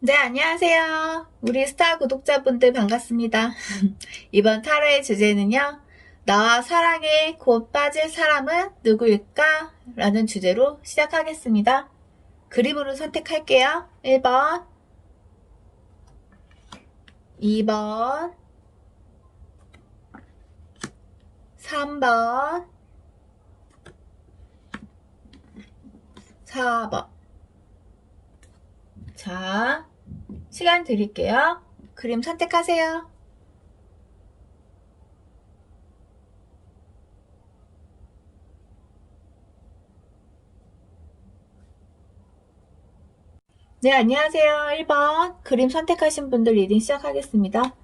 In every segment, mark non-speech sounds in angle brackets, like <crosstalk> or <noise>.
네, 안녕하세요. 우리 스타 구독자분들 반갑습니다. <laughs> 이번 타로의 주제는요. 나와 사랑에 곧 빠질 사람은 누구일까? 라는 주제로 시작하겠습니다. 그림으로 선택할게요. 1번, 2번, 3번, 4번. 자, 시간 드릴게요. 그림 선택하세요. 네, 안녕하세요. 1번. 그림 선택하신 분들 리딩 시작하겠습니다.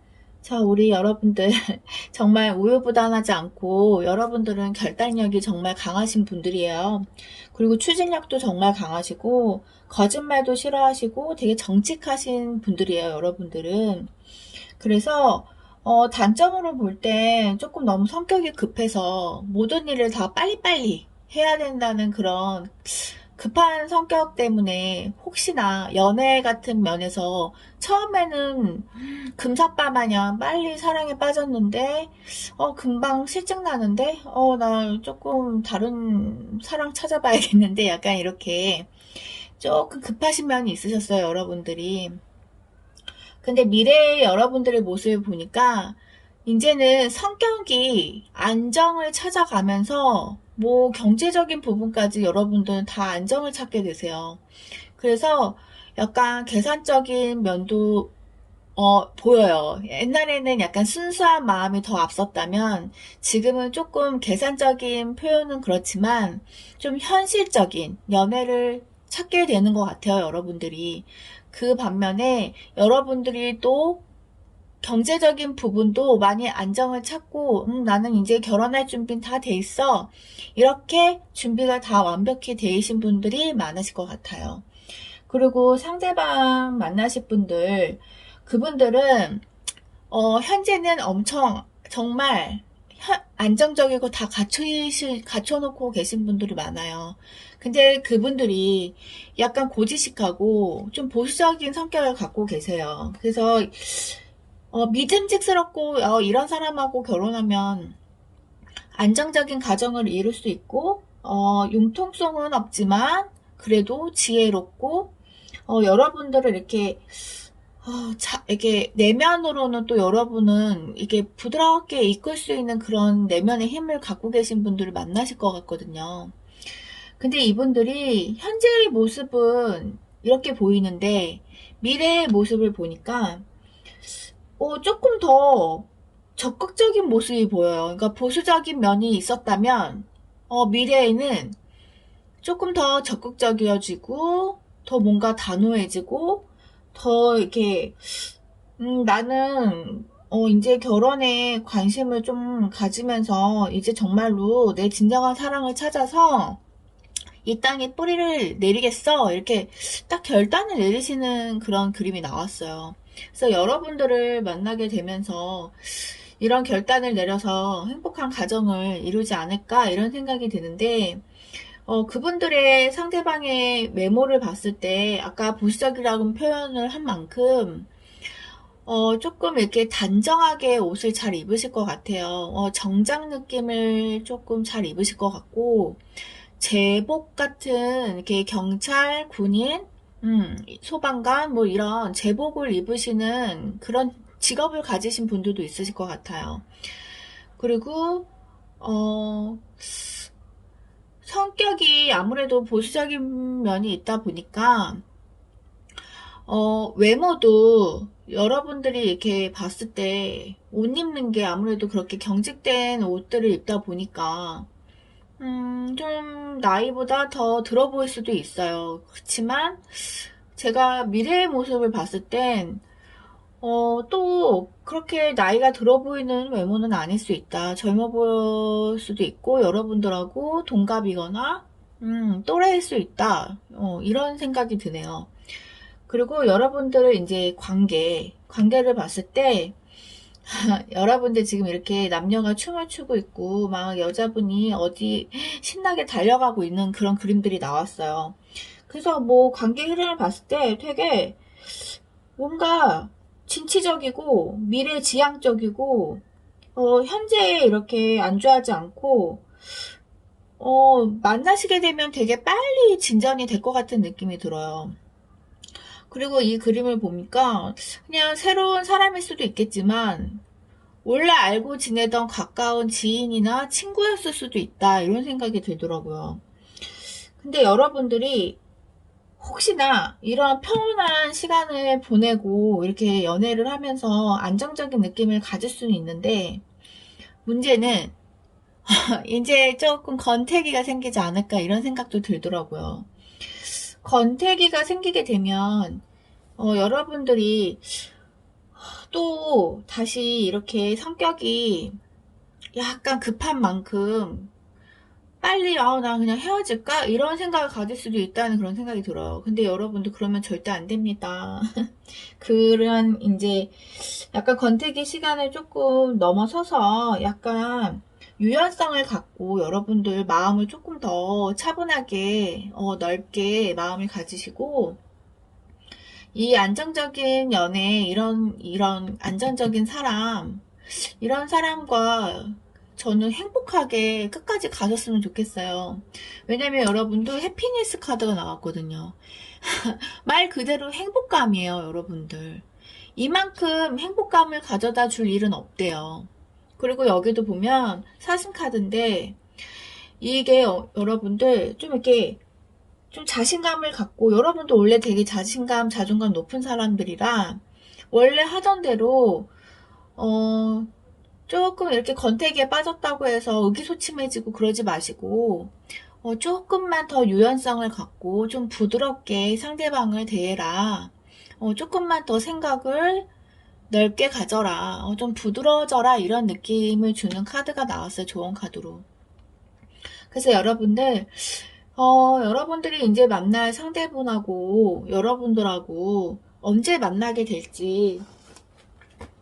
자, 우리 여러분들 <laughs> 정말 우유부단하지 않고 여러분들은 결단력이 정말 강하신 분들이에요. 그리고 추진력도 정말 강하시고 거짓말도 싫어하시고 되게 정직하신 분들이에요, 여러분들은. 그래서 어, 단점으로 볼 때 조금 너무 성격이 급해서 모든 일을 다 빨리빨리 해야 된다는 그런 급한 성격 때문에 혹시나 연애 같은 면에서 처음에는 금사빠 마냥 빨리 사랑에 빠졌는데 어 금방 실증 나는데 어 나 조금 다른 사랑 찾아봐야겠는데 약간 이렇게 조금 급하신 면이 있으셨어요 여러분들이. 근데 미래의 여러분들의 모습을 보니까 이제는 성격이 안정을 찾아가면서 뭐 경제적인 부분까지 여러분들은 다 안정을 찾게 되세요. 그래서 약간 계산적인 면도 어, 보여요. 옛날에는 약간 순수한 마음이 더 앞섰다면 지금은 조금 계산적인 표현은 그렇지만 좀 현실적인 연애를 찾게 되는 것 같아요, 여러분들이. 그 반면에 여러분들이 또 경제적인 부분도 많이 안정을 찾고 음, 나는 이제 결혼할 준비는 다 돼 있어 이렇게 준비가 다 완벽히 돼 있신 분들이 많으실 것 같아요 그리고 상대방 만나실 분들 그분들은 어, 현재는 엄청 정말 현- 안정적이고 다 갖추시, 갖춰놓고 계신 분들이 많아요. 근데 그분들이 약간 고지식하고 좀 보수적인 성격을 갖고 계세요. 그래서 어, 믿음직스럽고 어, 이런 사람하고 결혼하면 안정적인 가정을 이룰 수 있고 어, 융통성은 없지만 그래도 지혜롭고 어, 여러분들을 이렇게 어, 자, 이게 내면으로는 또 여러분은 이게 부드럽게 이끌 수 있는 그런 내면의 힘을 갖고 계신 분들을 만나실 것 같거든요. 근데 이분들이 현재의 모습은 이렇게 보이는데 미래의 모습을 보니까 어, 조금 더 적극적인 모습이 보여요. 그러니까 보수적인 면이 있었다면, 어, 미래에는 조금 더 적극적이어지고, 더 뭔가 단호해지고, 더 이렇게, 음, 나는, 어, 이제 결혼에 관심을 좀 가지면서, 이제 정말로 내 진정한 사랑을 찾아서, 이 땅에 뿌리를 내리겠어. 이렇게 딱 결단을 내리시는 그런 그림이 나왔어요. 그래서 여러분들을 만나게 되면서 이런 결단을 내려서 행복한 가정을 이루지 않을까 이런 생각이 드는데 어, 그분들의 상대방의 외모를 봤을 때 아까 보수적이라고 표현을 한 만큼 어, 조금 이렇게 단정하게 옷을 잘 입으실 것 같아요. 어, 정장 느낌을 조금 잘 입으실 것 같고 제복 같은 이렇게 경찰, 군인, 음, 소방관 뭐 이런 제복을 입으시는 그런 직업을 가지신 분들도 있으실 것 같아요. 그리고 어, 성격이 아무래도 보수적인 면이 있다 보니까 어, 외모도 여러분들이 이렇게 봤을 때 옷 입는 게 아무래도 그렇게 경직된 옷들을 입다 보니까 음, 좀 나이보다 더 들어 보일 수도 있어요. 그렇지만 제가 미래의 모습을 봤을 땐 어, 또 그렇게 나이가 들어 보이는 외모는 아닐 수 있다. 젊어 보일 수도 있고 여러분들하고 동갑이거나 음, 또래일 수 있다. 어, 이런 생각이 드네요. 그리고 여러분들의 이제 관계, 관계를 봤을 때 <laughs> 여러분들 지금 이렇게 남녀가 춤을 추고 있고 막 여자분이 어디 신나게 달려가고 있는 그런 그림들이 나왔어요. 그래서 뭐 관계 흐름을 봤을 때 되게 뭔가 진취적이고 미래 지향적이고 어, 현재에 이렇게 안주하지 않고 어, 만나시게 되면 되게 빨리 진전이 될 것 같은 느낌이 들어요. 그리고 이 그림을 보니까 그냥 새로운 사람일 수도 있겠지만 원래 알고 지내던 가까운 지인이나 친구였을 수도 있다 이런 생각이 들더라고요. 근데 여러분들이 혹시나 이런 평온한 시간을 보내고 이렇게 연애를 하면서 안정적인 느낌을 가질 수는 있는데 문제는 <laughs> 이제 조금 건태기가 생기지 않을까 이런 생각도 들더라고요. 건태기가 생기게 되면 어, 여러분들이 또 다시 이렇게 성격이 약간 급한 만큼 빨리 아, 나 그냥 헤어질까? 이런 생각을 가질 수도 있다는 그런 생각이 들어요. 근데 여러분들 그러면 절대 안 됩니다. <laughs> 그런 이제 약간 권태기 시간을 조금 넘어서서 약간 유연성을 갖고 여러분들 마음을 조금 더 차분하게 어, 넓게 마음을 가지시고 이 안정적인 연애 이런 이런 안정적인 사람 이런 사람과 저는 행복하게 끝까지 가셨으면 좋겠어요. 왜냐면 여러분도 해피니스 카드가 나왔거든요. <laughs> 말 그대로 행복감이에요, 여러분들. 이만큼 행복감을 가져다 줄 일은 없대요. 그리고 여기도 보면 사슴 카드인데 이게 어, 여러분들 좀 이렇게 좀 자신감을 갖고 여러분도 원래 되게 자신감, 자존감 높은 사람들이라 원래 하던 대로 어 조금 이렇게 건태기에 빠졌다고 해서 의기소침해지고 그러지 마시고 어, 조금만 더 유연성을 갖고 좀 부드럽게 상대방을 대해라. 어, 조금만 더 생각을 넓게 가져라. 어, 좀 부드러워져라. 이런 느낌을 주는 카드가 나왔어요. 좋은 카드로. 그래서 여러분들 어, 여러분들이 이제 만날 상대분하고 여러분들하고 언제 만나게 될지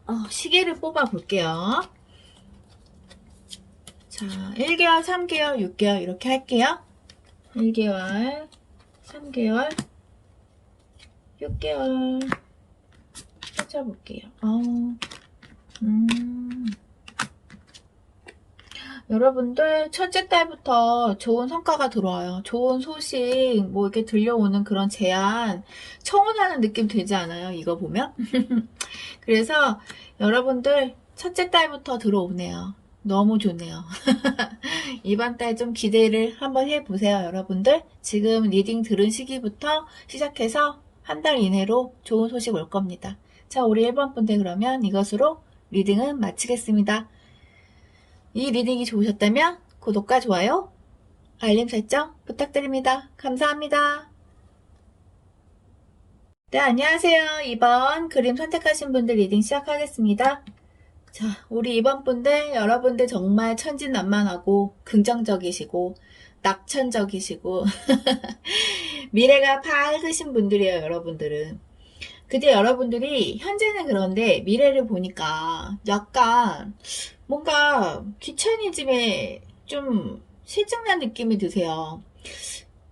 어, 시계를 뽑아 볼게요. 자, 1개월, 3개월, 6개월 이렇게 할게요. 1개월, 3개월, 6개월 찾아볼게요. 어, 음. 여러분들 첫째 달부터 좋은 성과가 들어와요. 좋은 소식 뭐 이렇게 들려오는 그런 제안 청혼하는 느낌 되지 않아요? 이거 보면? <laughs> 그래서 여러분들 첫째 달부터 들어오네요. 너무 좋네요. <laughs> 이번 달 좀 기대를 한번 해보세요, 여러분들. 지금 리딩 들은 시기부터 시작해서 한 달 이내로 좋은 소식 올 겁니다. 자, 우리 1번 분들 그러면 이것으로 리딩은 마치겠습니다. 이 리딩이 좋으셨다면 구독과 좋아요, 알림 설정 부탁드립니다. 감사합니다. 네, 안녕하세요. 이번 그림 선택하신 분들 리딩 시작하겠습니다. 자, 우리 이번 분들, 여러분들 정말 천진난만하고 긍정적이시고 낙천적이시고 <laughs> 미래가 밝으신 분들이에요, 여러분들은. 근데 여러분들이 현재는 그런데 미래를 보니까 약간 뭔가 귀차니즘에 좀 실증난 느낌이 드세요.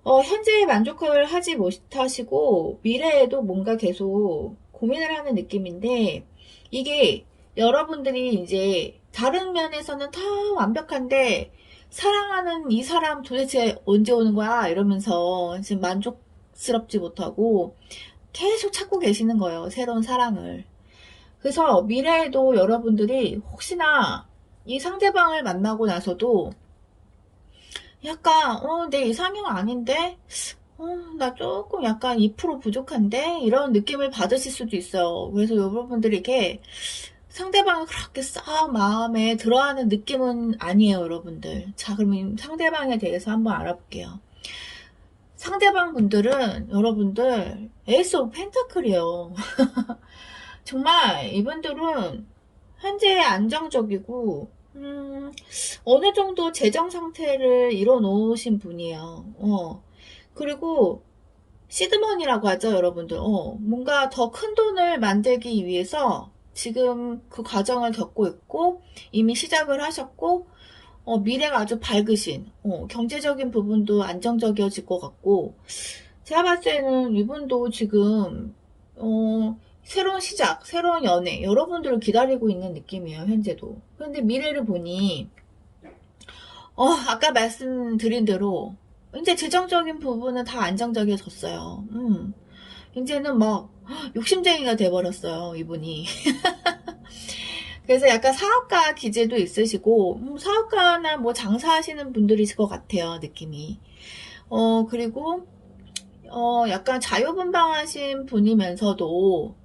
어, 현재에 만족을 하지 못하시고 미래에도 뭔가 계속 고민을 하는 느낌인데 이게 여러분들이 이제 다른 면에서는 다 완벽한데 사랑하는 이 사람 도대체 언제 오는 거야 이러면서 지금 만족스럽지 못하고 계속 찾고 계시는 거예요 새로운 사랑을 그래서 미래에도 여러분들이 혹시나 이 상대방을 만나고 나서도 약간 어 내 이상형 아닌데 어, 나 조금 약간 2% 부족한데 이런 느낌을 받으실 수도 있어요 그래서 여러분들이 이렇게 상대방을 그렇게 싹 마음에 들어하는 느낌은 아니에요, 여러분들. 자, 그러면 상대방에 대해서 한번 알아볼게요. 상대방 분들은 여러분들 에이스 오브 펜타클이에요. <laughs> 정말 이분들은 현재 안정적이고 음, 어느 정도 재정 상태를 이뤄 놓으신 분이에요. 어. 그리고 시드머니라고 하죠, 여러분들. 어, 뭔가 더 큰 돈을 만들기 위해서 지금 그 과정을 겪고 있고 이미 시작을 하셨고 어, 미래가 아주 밝으신 어, 경제적인 부분도 안정적이어질 것 같고 제가 봤을 때는 이분도 지금 어, 새로운 시작, 새로운 연애, 여러분들을 기다리고 있는 느낌이에요, 현재도. 그런데 미래를 보니, 어, 아까 말씀드린 대로, 이제 재정적인 부분은 다 안정적이어졌어요. 음. 이제는 막, 욕심쟁이가 돼버렸어요, 이분이. <laughs> 그래서 약간 사업가 기질도 있으시고, 음, 사업가나 뭐 장사하시는 분들이실 것 같아요, 느낌이. 어, 그리고, 어, 약간 자유분방하신 분이면서도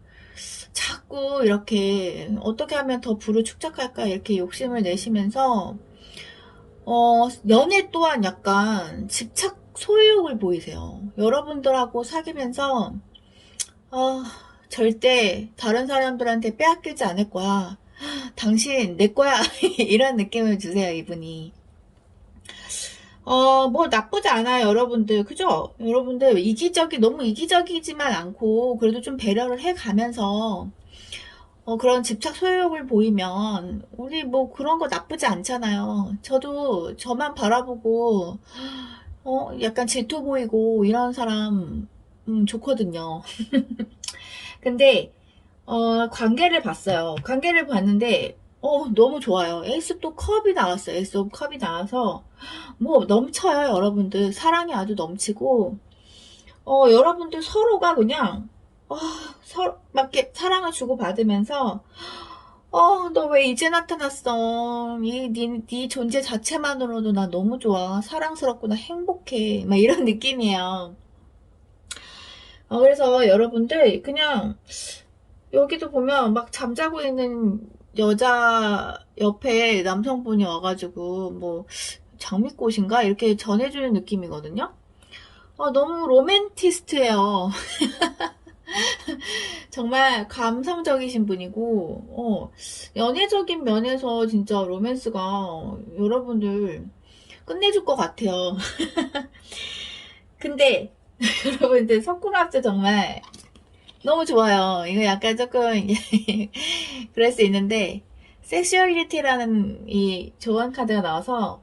자꾸 이렇게 어떻게 하면 더 부를 축적할까 이렇게 욕심을 내시면서 어, 연애 또한 약간 집착 소유욕을 보이세요. 여러분들하고 사귀면서 어, 절대 다른 사람들한테 빼앗기지 않을 거야. 당신 내 거야 <laughs> 이런 느낌을 주세요 이분이. 어, 뭐 나쁘지 않아요, 여러분들. 그죠? 여러분들 이기적이 너무 이기적이지만 않고 그래도 좀 배려를 해 가면서 어, 그런 집착 소유욕을 보이면 우리 뭐 그런 거 나쁘지 않잖아요. 저도 저만 바라보고 어, 약간 질투 보이고 이런 사람 음, 좋거든요. <laughs> 근데 어, 관계를 봤어요. 관계를 봤는데 어, 너무 좋아요. 에이스 또 컵이 나왔어요. 에이스 오브 컵이 나와서 뭐 넘쳐요, 여러분들. 사랑이 아주 넘치고 어, 여러분들 서로가 그냥 어, 서로 막 이렇게 사랑을 주고 받으면서 어, 너 왜 이제 나타났어? 이, 네, 네 존재 자체만으로도 나 너무 좋아. 사랑스럽고 나 행복해. 막 이런 느낌이에요. 어, 그래서 여러분들 그냥 여기도 보면 막 잠자고 있는 여자 옆에 남성분이 와가지고 뭐 장미꽃인가 이렇게 전해주는 느낌이거든요. 어, 너무 로맨티스트예요. <laughs> 정말 감성적이신 분이고 어, 연애적인 면에서 진짜 로맨스가 여러분들 끝내줄 것 같아요. <laughs> 근데 <laughs> 여러분들 석궁합도 정말 너무 좋아요. 이거 약간 조금 <laughs> 그럴 수 있는데 섹슈얼리티라는 이 조언 카드가 나와서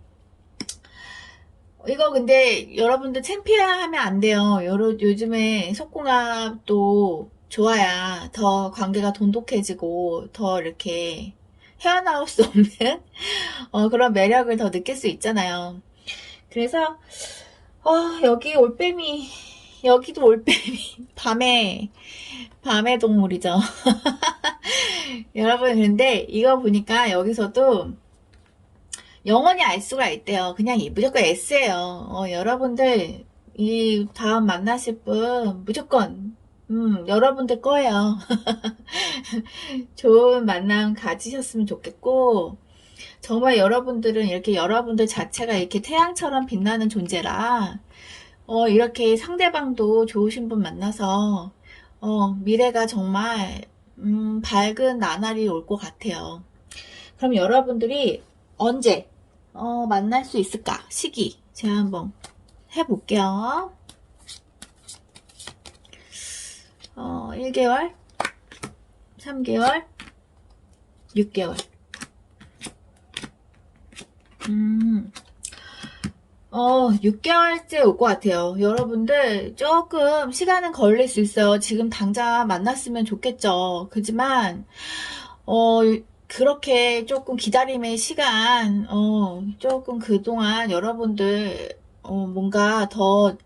이거 근데 여러분들 창피해하면 안 돼요. 여러, 요즘에 속궁합도 좋아야 더 관계가 돈독해지고 더 이렇게 헤어나올 수 없는 <laughs> 어, 그런 매력을 더 느낄 수 있잖아요. 그래서 어, 여기 올빼미 여기도 올빼미 <laughs> 밤에 밤의 동물이죠. <laughs> 여러분 근데 이거 보니까 여기서도 영원히 알 수가 있대요. 그냥 무조건 S예요. 어, 여러분들 이 다음 만나실 분 무조건 음, 여러분들 거예요. <laughs> 좋은 만남 가지셨으면 좋겠고 정말 여러분들은 이렇게 여러분들 자체가 이렇게 태양처럼 빛나는 존재라 어, 이렇게 상대방도 좋으신 분 만나서 어, 미래가 정말 음, 밝은 나날이 올 것 같아요. 그럼 여러분들이 언제 어, 만날 수 있을까? 시기 제가 한번 해볼게요. 어, 1개월, 3개월, 6개월. 음, 어, 6개월째 올 것 같아요. 여러분들 조금 시간은 걸릴 수 있어요. 지금 당장 만났으면 좋겠죠. 그지만, 어, 그렇게 조금 기다림의 시간, 어, 조금 그동안 여러분들, 어, 뭔가 더,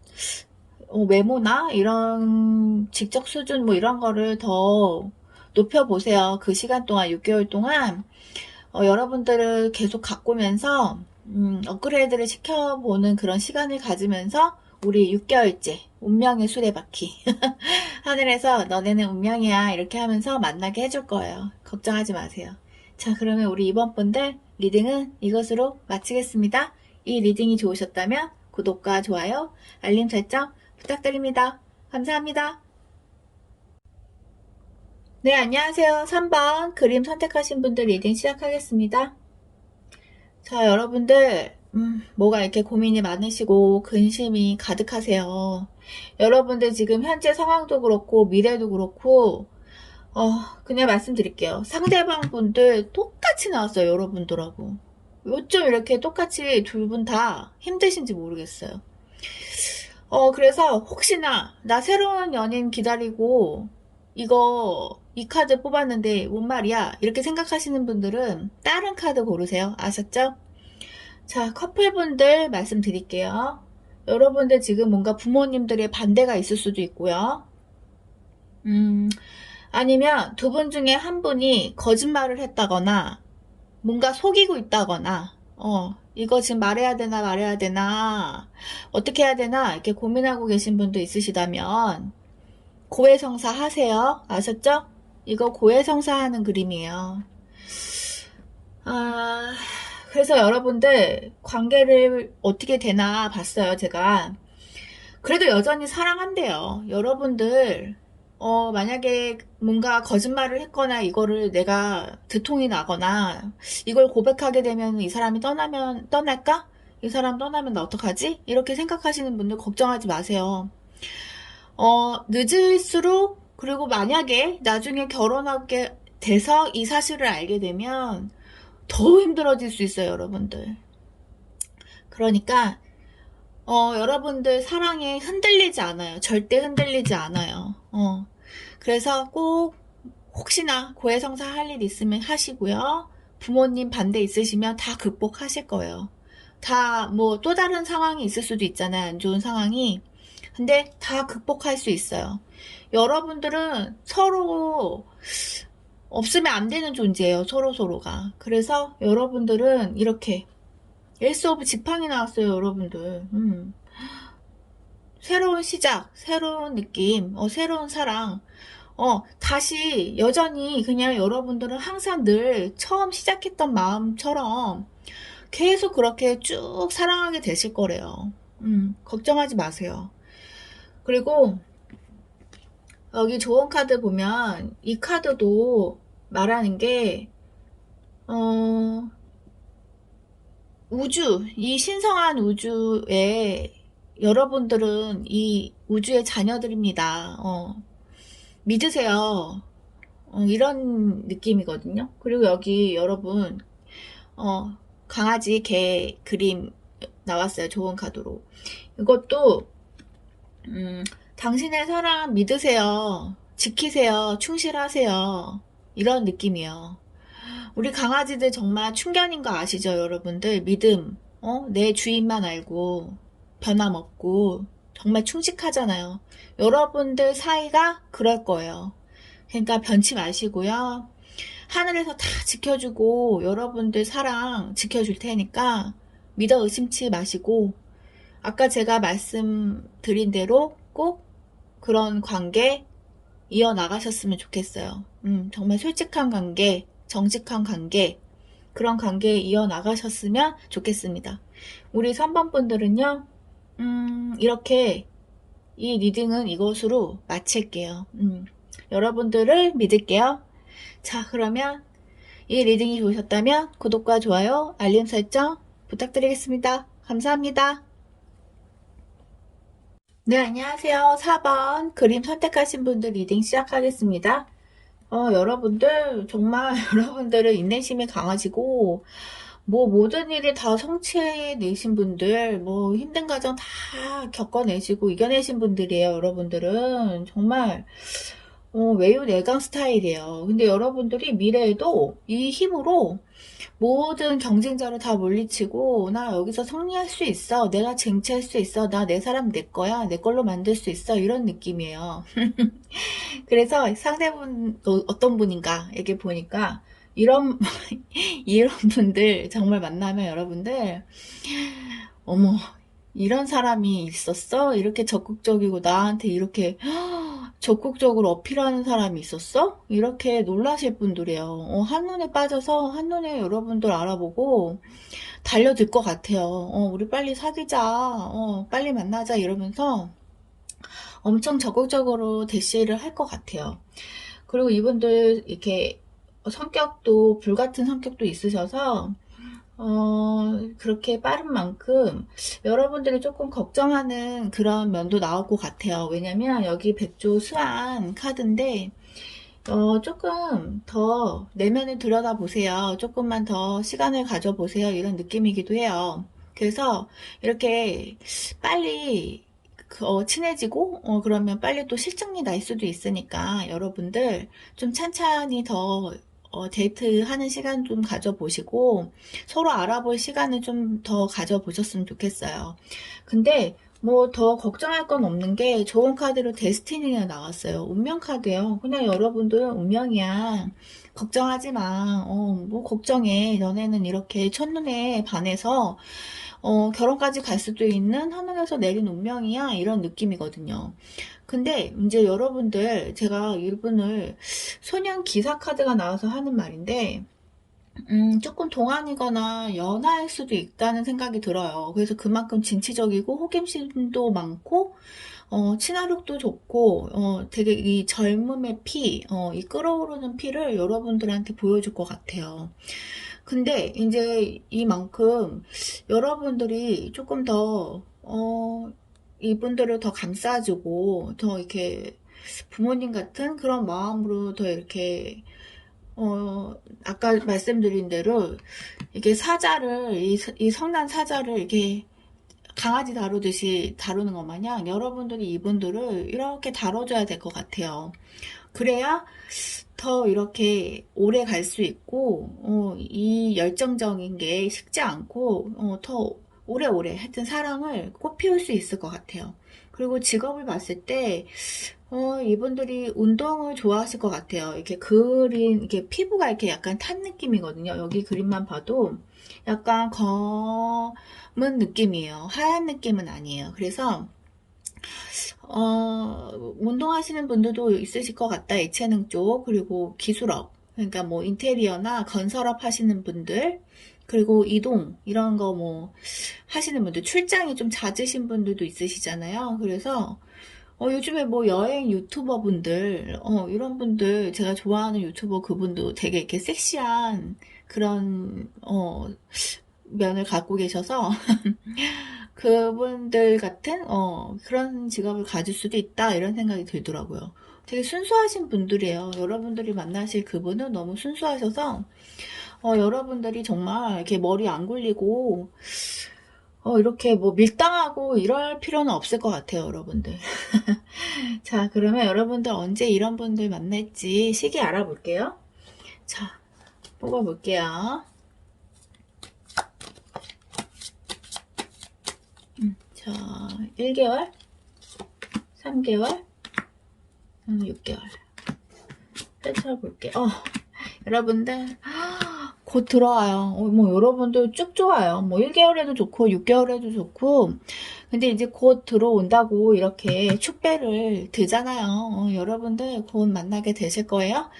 어, 외모나 이런 직접 수준 뭐 이런 거를 더 높여보세요. 그 시간 동안, 6개월 동안, 어, 여러분들을 계속 가꾸면서, 음, 업그레이드를 시켜보는 그런 시간을 가지면서 우리 6개월째 운명의 수레바퀴 <laughs> 하늘에서 너네는 운명이야 이렇게 하면서 만나게 해줄 거예요. 걱정하지 마세요. 자 그러면 우리 이번 분들 리딩은 이것으로 마치겠습니다. 이 리딩이 좋으셨다면 구독과 좋아요, 알림 설정 부탁드립니다. 감사합니다. 네, 안녕하세요. 3번 그림 선택하신 분들 리딩 시작하겠습니다. 자, 여러분들, 음, 뭐가 이렇게 고민이 많으시고 근심이 가득하세요. 여러분들 지금 현재 상황도 그렇고 미래도 그렇고 어, 그냥 말씀드릴게요. 상대방 분들 똑같이 나왔어요, 여러분들하고. 요즘 이렇게 똑같이 둘 분 다 힘드신지 모르겠어요. 어, 그래서 혹시나 나 새로운 연인 기다리고 이거 이 카드 뽑았는데 뭔 말이야? 이렇게 생각하시는 분들은 다른 카드 고르세요. 아셨죠? 자, 커플분들 말씀드릴게요. 여러분들 지금 뭔가 부모님들의 반대가 있을 수도 있고요. 음, 아니면 두 분 중에 한 분이 거짓말을 했다거나 뭔가 속이고 있다거나 어, 이거 지금 말해야 되나 말해야 되나 어떻게 해야 되나 이렇게 고민하고 계신 분도 있으시다면 고해성사 하세요. 아셨죠? 이거 고해성사 하는 그림이에요. 아, 그래서 여러분들 관계를 어떻게 되나 봤어요, 제가. 그래도 여전히 사랑한대요. 여러분들, 어, 만약에 뭔가 거짓말을 했거나 이거를 내가 두통이 나거나 이걸 고백하게 되면 이 사람이 떠나면, 떠날까? 이 사람 떠나면 나 어떡하지? 이렇게 생각하시는 분들 걱정하지 마세요. 어, 늦을수록, 그리고 만약에 나중에 결혼하게 돼서 이 사실을 알게 되면 더 힘들어질 수 있어요, 여러분들. 그러니까, 어, 여러분들 사랑에 흔들리지 않아요. 절대 흔들리지 않아요. 어. 그래서 꼭, 혹시나 고해성사 할 일 있으면 하시고요. 부모님 반대 있으시면 다 극복하실 거예요. 다, 뭐, 또 다른 상황이 있을 수도 있잖아요. 안 좋은 상황이. 근데 다 극복할 수 있어요. 여러분들은 서로 없으면 안 되는 존재예요. 서로서로가. 그래서 여러분들은 이렇게 에이스 오브 지팡이 나왔어요. 여러분들. 음. 새로운 시작, 새로운 느낌, 어, 새로운 사랑. 어, 다시 여전히 그냥 여러분들은 항상 늘 처음 시작했던 마음처럼 계속 그렇게 쭉 사랑하게 되실 거래요. 음, 걱정하지 마세요. 그리고 여기 좋은 카드 보면 이 카드도 말하는 게, 어, 우주, 이 신성한 우주에 여러분들은 이 우주의 자녀들입니다. 어, 믿으세요. 어, 이런 느낌이거든요. 그리고 여기 여러분, 어, 강아지, 개 그림 나왔어요. 좋은 카드로. 이것도, 음, 당신의 사랑 믿으세요. 지키세요. 충실하세요. 이런 느낌이에요. 우리 강아지들 정말 충견인 거 아시죠, 여러분들? 믿음, 어? 내 주인만 알고, 변함없고, 정말 충직하잖아요. 여러분들 사이가 그럴 거예요. 그러니까 변치 마시고요. 하늘에서 다 지켜주고, 여러분들 사랑 지켜줄 테니까, 믿어 의심치 마시고, 아까 제가 말씀드린 대로 꼭 그런 관계 이어나가셨으면 좋겠어요. 음, 정말 솔직한 관계, 정직한 관계, 그런 관계 이어나가셨으면 좋겠습니다. 우리 3번 분들은요, 음, 이렇게 이 리딩은 이것으로 마칠게요. 음, 여러분들을 믿을게요. 자, 그러면 이 리딩이 좋으셨다면 구독과 좋아요, 알림 설정 부탁드리겠습니다. 감사합니다. 네, 안녕하세요. 4번 그림 선택하신 분들 리딩 시작하겠습니다. 어, 여러분들, 정말 <laughs> 여러분들은 인내심이 강하시고, 뭐 모든 일이 다 성취해내신 분들, 뭐 힘든 과정 다 겪어내시고 이겨내신 분들이에요. 여러분들은 정말 어, 외유 내강 스타일이에요. 근데 여러분들이 미래에도 이 힘으로 모든 경쟁자를 다 물리치고 나 여기서 승리할 수 있어. 내가 쟁취할 수 있어. 나 내 사람 내 거야. 내 걸로 만들 수 있어. 이런 느낌이에요. <laughs> 그래서 상대분 어, 어떤 분인가 이렇게 보니까 이런 <laughs> 이런 분들 정말 만나면 여러분들 어머 이런 사람이 있었어? 이렇게 적극적이고 나한테 이렇게 적극적으로 어필하는 사람이 있었어? 이렇게 놀라실 분들이에요. 어, 한눈에 빠져서 한눈에 여러분들 알아보고 달려들 것 같아요. 어, 우리 빨리 사귀자. 어, 빨리 만나자. 이러면서 엄청 적극적으로 대시를 할 것 같아요. 그리고 이분들 이렇게 성격도 불같은 성격도 있으셔서 어, 그렇게 빠른 만큼 여러분들이 조금 걱정하는 그런 면도 나올 것 같아요. 왜냐면 여기 백조 수완 카드인데 어, 조금 더 내면을 들여다보세요. 조금만 더 시간을 가져보세요. 이런 느낌이기도 해요. 그래서 이렇게 빨리 그, 어, 친해지고, 어, 그러면 빨리 또 실증이 날 수도 있으니까 여러분들 좀 찬찬히 더 어, 데이트하는 시간 좀 가져보시고 서로 알아볼 시간을 좀 더 가져보셨으면 좋겠어요. 근데 뭐 더 걱정할 건 없는 게 좋은 카드로 데스티니가 나왔어요. 운명 카드요. 그냥 여러분들 운명이야. 걱정하지 마. 어, 뭐 걱정해. 너네는 이렇게 첫눈에 반해서 어, 결혼까지 갈 수도 있는 하늘에서 내린 운명이야. 이런 느낌이거든요. 근데 이제 여러분들 제가 이분을 소년 기사 카드가 나와서 하는 말인데 음, 조금 동안이거나 연하일 수도 있다는 생각이 들어요. 그래서 그만큼 진취적이고 호기심도 많고 어, 친화력도 좋고 어, 되게 이 젊음의 피, 어, 이 끓어오르는 피를 여러분들한테 보여줄 것 같아요. 근데 이제 이만큼 여러분들이 조금 더 어, 이분들을 더 감싸주고 더 이렇게 부모님 같은 그런 마음으로 더 이렇게 어, 아까 말씀드린 대로 이게 사자를 이, 이 성난 사자를 이렇게 강아지 다루듯이 다루는 것 마냥 여러분들이 이분들을 이렇게 다뤄줘야 될 것 같아요. 그래야 더 이렇게 오래 갈 수 있고 어, 이 열정적인 게 식지 않고 어, 더 오래오래 하여튼 사랑을 꽃피울 수 있을 것 같아요. 그리고 직업을 봤을 때 어, 이분들이 운동을 좋아하실 것 같아요. 이렇게 그린, 이렇게 피부가 이렇게 약간 탄 느낌이거든요. 여기 그림만 봐도 약간 검은 느낌이에요. 하얀 느낌은 아니에요. 그래서, 어, 운동하시는 분들도 있으실 것 같다. 예체능 쪽, 그리고 기술업. 그러니까 뭐 인테리어나 건설업 하시는 분들, 그리고 이동, 이런 거 뭐 하시는 분들, 출장이 좀 잦으신 분들도 있으시잖아요. 그래서, 어, 요즘에 뭐 여행 유튜버 분들, 어, 이런 분들, 제가 좋아하는 유튜버 그분도 되게 이렇게 섹시한 그런, 어, 면을 갖고 계셔서, <laughs> 그분들 같은, 어, 그런 직업을 가질 수도 있다, 이런 생각이 들더라고요. 되게 순수하신 분들이에요. 여러분들이 만나실 그분은 너무 순수하셔서, 어, 여러분들이 정말 이렇게 머리 안 굴리고, 어, 이렇게 뭐 밀당하고 이럴 필요는 없을 것 같아요, 여러분들. <laughs> 자, 그러면 여러분들 언제 이런 분들 만날지 시기 알아볼게요. 자, 뽑아볼게요. 음, 자, 1개월, 3개월, 6개월. 펼쳐볼게요. 어, 여러분들, 곧 들어와요. 어, 뭐, 여러분들 쭉 좋아요. 뭐, 1개월에도 좋고, 6개월에도 좋고, 근데 이제 곧 들어온다고 이렇게 축배를 들잖아요. 어, 여러분들 곧 만나게 되실 거예요.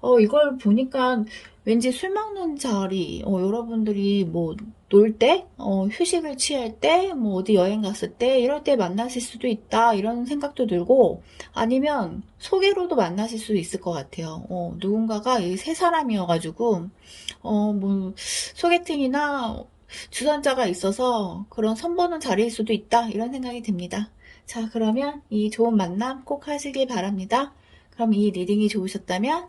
어, 이걸 보니까 왠지 술 먹는 자리, 어, 여러분들이 뭐, 놀 때, 어, 휴식을 취할 때, 뭐, 어디 여행 갔을 때, 이럴 때 만나실 수도 있다, 이런 생각도 들고, 아니면 소개로도 만나실 수도 있을 것 같아요. 어, 누군가가 이 세 사람이어가지고, 어, 뭐, 소개팅이나 주선자가 있어서 그런 선보는 자리일 수도 있다, 이런 생각이 듭니다. 자, 그러면 이 좋은 만남 꼭 하시길 바랍니다. 그럼 이 리딩이 좋으셨다면,